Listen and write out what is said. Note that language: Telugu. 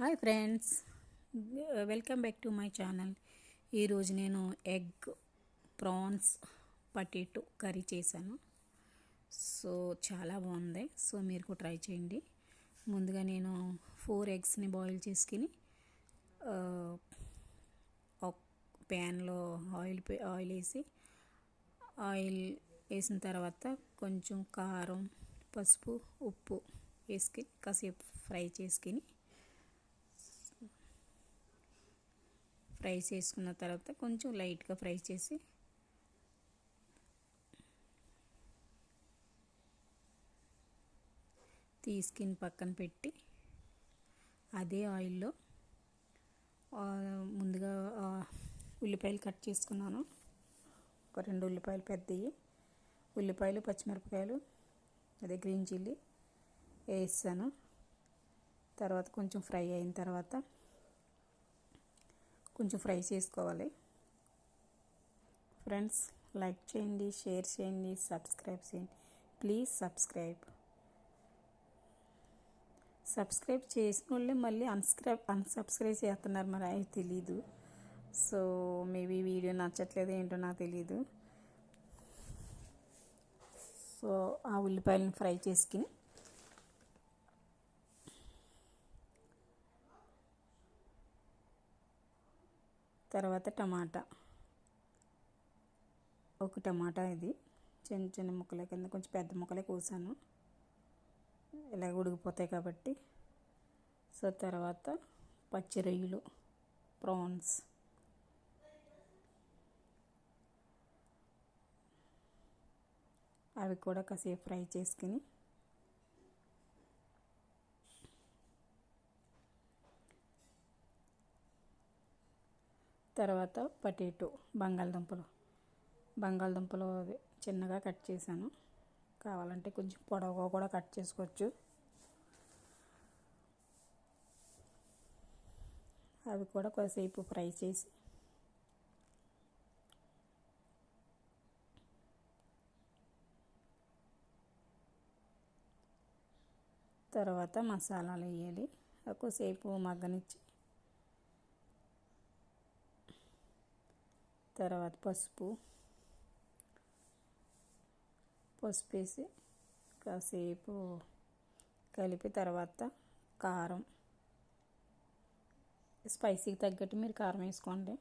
Hi friends. Welcome back to my channel. ఈరోజు నేను ఎగ్ ప్రాన్స్ పటేటో కర్రీ చేశాను. సో చాలా బాగుంది. సో మీరు కూడా ట్రై చేయండి. ముందుగా నేను ఫోర్ ఎగ్స్ని బాయిల్ చేసుకుని ఒక ప్యాన్లో ఆయిల్ ఆయిల్ వేసి ఆయిల్ వేసిన తర్వాత కొంచెం కారం పసుపు ఉప్పు వేసుకుని కాసేపు ఫ్రై చేసుకుని ఫ్రై చేసుకున్న తర్వాత కొంచెం లైట్గా ఫ్రై చేసి తీసుకుని పక్కన పెట్టి అదే ఆయిల్లో ముందుగా ఉల్లిపాయలు కట్ చేసుకున్నాను. ఒక రెండు ఉల్లిపాయలు పెద్దవి ఉల్లిపాయలు పచ్చిమిరపకాయలు అదే గ్రీన్ చిల్లీ వేసాను. తర్వాత కొంచెం ఫ్రై అయిన తర్వాత కొంచెం ఫ్రై చేసుకోవాలి. ఫ్రెండ్స్ లైక్ చేయండి షేర్ చేయండి సబ్స్క్రైబ్ చేయండి. Please subscribe. సబ్స్క్రైబ్ చేసిన వాళ్ళే మళ్ళీ అన్స్క్రైబ్ అన్సబ్స్క్రైబ్ చేస్తున్నారు మరి అవి తెలీదు. సో మేబీ వీడియో నచ్చట్లేదు ఏంటో నాకు తెలీదు. సో ఆ ఉల్లిపాయలను ఫ్రై చేసుకుని తర్వాత టమాటా. ఒక టమాటా ఇది. చిన్న చిన్న ముక్కల కింద కొంచెం పెద్ద ముక్కలే కోసాను. ఇలా ఉడికిపోతాయి కాబట్టి. సో తర్వాత పచ్చి రొయ్యలు ప్రాన్స్ అవి కూడా కాసేపు ఫ్రై చేసుకుని తర్వాత పటేటో బంగాళదుంపలు. బంగాళదుంపలు చిన్నగా కట్ చేశాను. కావాలంటే కొంచెం పొడవుగా కూడా కట్ చేసుకోవచ్చు. అవి కూడా కొద్దిసేపు ఫ్రై చేసి తర్వాత మసాలాలు వేయాలి. కొద్దిసేపు మగ్గనిచ్చి తర్వాత పసుపు. పసుపు వేసి కాసేపు కలిపి తర్వాత కారం. స్పైసీకి తగ్గట్టు మీరు కారం వేసుకోండి.